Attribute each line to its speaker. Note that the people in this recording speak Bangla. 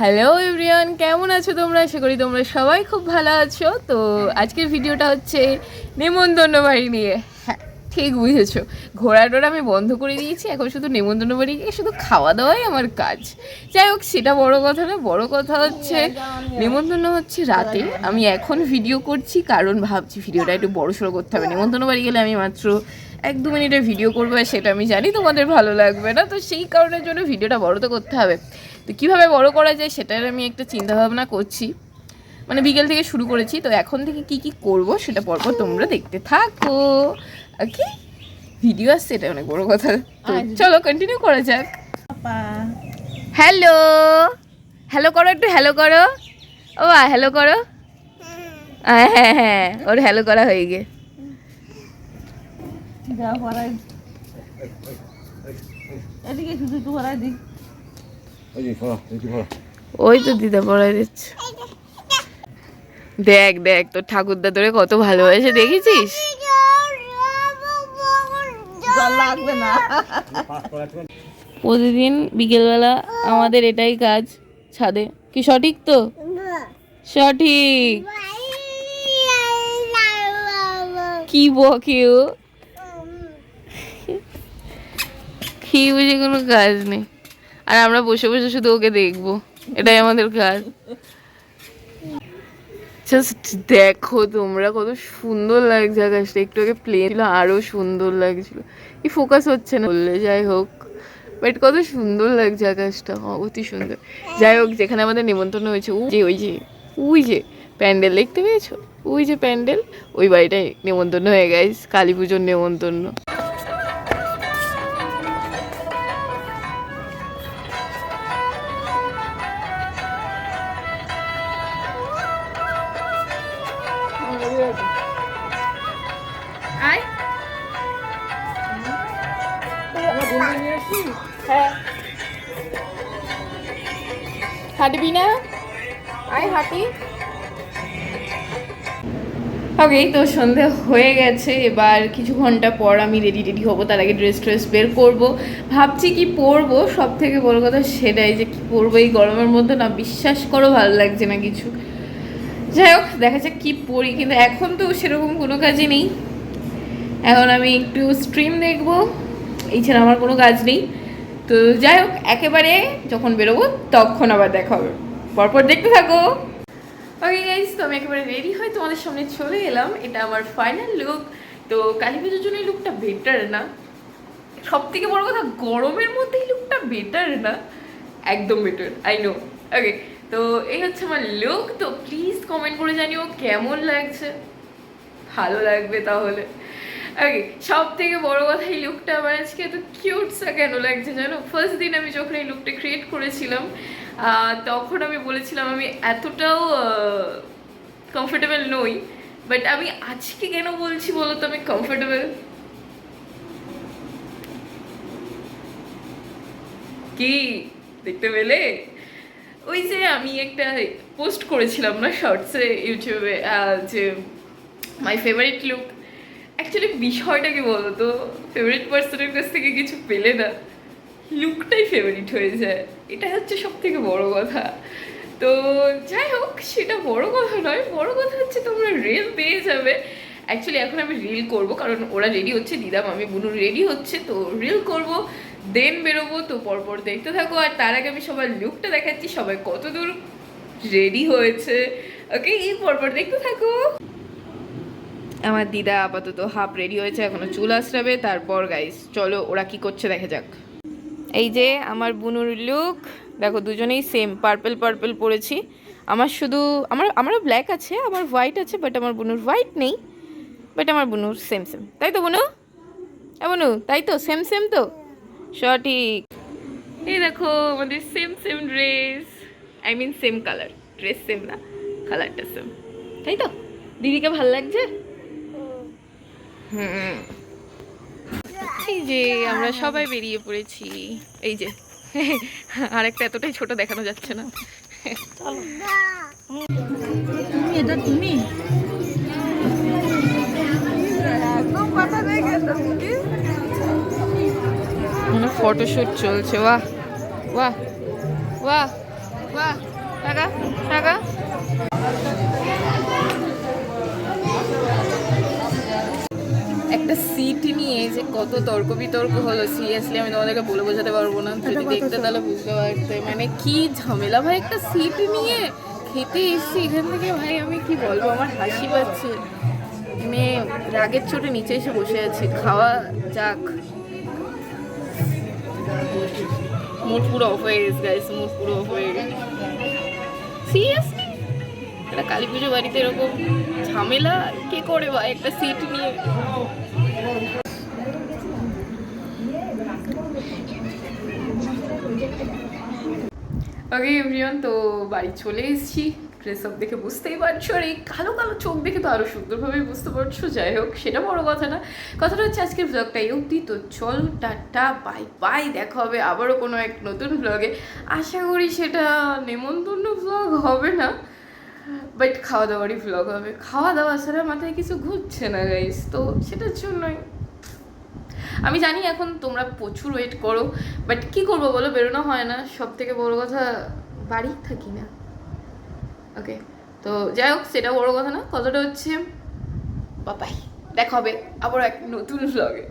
Speaker 1: হ্যালো এভরিওয়ান কেমন আছো তোমরা? আশা করি তোমরা সবাই খুব ভালো আছো। তো আজকের ভিডিওটা হচ্ছে নেমন্তন্ন বাড়ি নিয়ে। হ্যাঁ ঠিক বুঝেছ। ঘোরা টোরা আমি বন্ধ করে দিয়েছি, এখন শুধু নেমন্তন্ন বাড়ি গিয়ে শুধু খাওয়া দাওয়াই আমার কাজ। যাই হোক, সেটা বড় কথা না বড় কথা হচ্ছে নেমন্তন্ন হচ্ছে রাতে। আমি এখন ভিডিও করছি, কারণ ভাবছি ভিডিওটা একটু বড় সড়ো করতে হবে। নেমন্তন্ন বাড়ি গেলে আমি মাত্র এক দু মিনিটের ভিডিও করব, আর সেটা আমি জানি তোমাদের ভালো লাগবে না, তো সেই কারণের জন্য ভিডিওটা বড় তো করতে হবে। তো কীভাবে বড় করা যায় সেটার আমি একটা চিন্তা ভাবনা করছি। মানে বিকেল থেকে শুরু করেছি, তো এখন থেকে কি কি করব সেটা পরপর তোমরা দেখতে থাকো। ওকে ভিডিও আসছে এটা অনেক বড় কথা। তো চলো কন্টিনিউ করা যাক। হ্যালো হ্যালো করো একটু হ্যালো করো। ও হ্যালো করো। হ্যাঁ হ্যাঁ হ্যাঁ ওর হ্যালো করা হয়ে গে ওই তো দিদা পড়াই দিচ্ছে। দেখ দেখ তোর ঠাকুরদা তোরে কত ভালোবাসে দেখেছিস?
Speaker 2: লাগবে না।
Speaker 1: প্রতিদিন বিকেলবেলা আমাদের এটাই কাজ ছাদে। কি সঠিক তো? সঠিক। কি বকে ও? কি বুঝে কোনো কাজ নেই। আর আমরা বসে বসে শুধু ওকে দেখব। এটাই আমাদের কাজ। জাস্ট দেখো তোমরা কত সুন্দর লাগছে আকাশটা। একটু আগে প্লেন ছিল আরও সুন্দর লাগছিল। কি ফোকাস হচ্ছে না বললে যাই হোক। বাট কত সুন্দর লাগছে আকাশটা। হ্যাঁ, অতি সুন্দর। যাই হোক যেখানে আমাদের নিমন্ত্রণ হয়েছে ওই যে ওই যে ওই যে প্যান্ডেল দেখতে পেয়েছ? ওই যে প্যান্ডেল ওই বাড়িটাই নিমন্ত্রণ হয়ে গেছে কালী পুজোর নিমন্ত্রণ। আয়। হ্যাঁ হাঁটবি না? আয় হাঁটি। ওকে তো সন্ধে হয়ে গেছে। এবার কিছু ঘণ্টা পর আমি রেডি রেডি হব। তার আগে ড্রেস ট্রেস বের করব। ভাবছি কি পরবো। সব থেকে বড় কথা সেটাই যে কি পরবো এই গরমের মধ্যে না, বিশ্বাস করো ভালো লাগছে না কিছু। যাই হোক, দেখা যাক কী পড়ি, কিন্তু এখন তো সেরকম কোনো কাজই নেই। এখন আমি একটু স্ট্রিম দেখব এই ছাড়া আমার কোনো কাজ নেই। তো যাই হোক, একেবারে যখন বেরোবো, তখন আবার দেখা হবে। পরপর দেখতে থাকো। ওকে গাইজ তো আমি একেবারে রেডি হয়ে তোমাদের সামনে চলে এলাম। এটা আমার ফাইনাল লুক তো কালী পুজোর জন্য এই লুকটা বেটার না। সব থেকে বড় কথা, গরমের মধ্যে এই লুকটা বেটার না। একদম বেটার আই নো ওকে তো এই হচ্ছে আমার লুক তো প্লিজ কমেন্ট করে জানিও কেমন লাগছে। ভালো লাগবে তাহলে। ওকে সব থেকে বড় কথা এই লুকটা আমার আজকে এত কিউটসা কেন লাগছে জানো? ফার্স্ট দিন আমি যখন এই লুকটা ক্রিয়েট করেছিলাম তখন আমি বলেছিলাম আমি এতটাও কমফোর্টেবল নই। বাট আমি আজকে কেন বলছি বলো তো আমি কমফোর্টেবল কি? দেখতে পেলে? ওই যে আমি একটা পোস্ট করেছিলাম না শর্টসে ইউটিউবে যে মাই ফেভারিট লুক অ্যাকচুয়ালি বিষয়টা কি বলো তো ফেভারিট পার্সনের কাছ থেকে কিছু পেলে না লুকটাই ফেভারিট হয়ে যায়। এটা হচ্ছে সব থেকে বড় কথা। তো যাই হোক, সেটা বড় কথা নয়, বড় কথা হচ্ছে তোমরা রিল পেয়ে যাবে। অ্যাকচুয়ালি এখন আমি রিল করব, কারণ ওরা রেডি হচ্ছে, দিদা, মামি, বুনু রেডি হচ্ছে, তো রিল করব। দেন বেরোবো, তো পরপর দেখতে থাকো। আর তার আগে আমি সবার লুকটা দেখাচ্ছি, সবাই কত দূর রেডি হয়েছে। ওকে এই পরপর দেখতে থাকো। আমার দিদা আপাতত হাফ রেডি হয়েছে, এখনও চুল আসরাবে তারপর গাইস চলো ওরা কি করছে দেখা যাক। এই যে আমার বুনুর লুক দেখো দুজনেই সেম পার্পল পার্পল পরেছি। আমার শুধু, আমার, আমারও ব্ল্যাক আছে, আমার হোয়াইট আছে বাট আমার বুনুর হোয়াইট নেই। বাট আমার বুনুর সেম সেম তাই তো, বুনু? এ, বুনু, তাই তো সেম সেম তো? সঠিক। এই দেখো আমাদের same same dress I mean same colour dress same না কালারটা সেম তাই তো? দিদিকে ভালো লাগছে? হুম। এই যে আমরা সবাই বেরিয়ে পড়েছি। এই যে আরেকটা এতটাই ছোট দেখানো যাচ্ছে না।
Speaker 2: তুমি এটা তুমি? একদম কথা
Speaker 1: ফটোশুট চলছে বাহ বাহ বাহ বাহ টাকা টাকা। একটা সিট নিয়ে যে কত তর্ক বিতর্ক হলো সিরিয়াসলি আমি তোমাদেরকে বলে বোঝাতে পারব না যদি দেখতে তাহলে বুঝতে পারতে। মানে কি ঝামেলা ভাই একটা সিট নিয়ে খেতে এসছি এখান থেকে ভাই আমি কি বলব আমার হাসি পাচ্ছে। আমি রাগের চোটে নিচে এসে বসে আছি খাওয়া যাক। মুড পুরো অফ হয়ে গেছে গাইস মুড পুরো অফ হয়ে গেছে। সিরিয়াসলি একটা কালী পুজো বাড়িতে এরকম ঝামেলা? কে করে ভাই একটা সিট নিয়ে? ওকে এভরিওয়ান তো বাড়ি চলে এসেছি। ড্রেস আপ দেখে বুঝতেই পারছ আর এই কালো কালো চোখ দেখে তো আরও সুন্দরভাবে বুঝতে পারছ, যাই হোক, সেটা বড় কথা না। কথাটা হচ্ছে আজকের ব্লগটা এই অবধি, তো চল, টাটা বাই বাই দেখা হবে আবারও কোনো এক নতুন ব্লগে আশা করি সেটা নেমন্তন্ন ব্লগ হবে না বাট খাওয়া দাওয়ারই ব্লগ হবে। খাওয়া দাওয়া ছাড়া মাথায় কিছু ঘুরছে না গাইস তো সেটার জন্যই। আমি জানি এখন তোমরা প্রচুর ওয়েট করো বাট কি করব বলো, বেরোনো হয় না। সব থেকে বড় কথা, বাড়ি থাকি না। ওকে। তো যাই হোক, সেটা বড় কথা না, কথাটা হচ্ছে বাপাই দেখা হবে আবার এক নতুন ব্লগে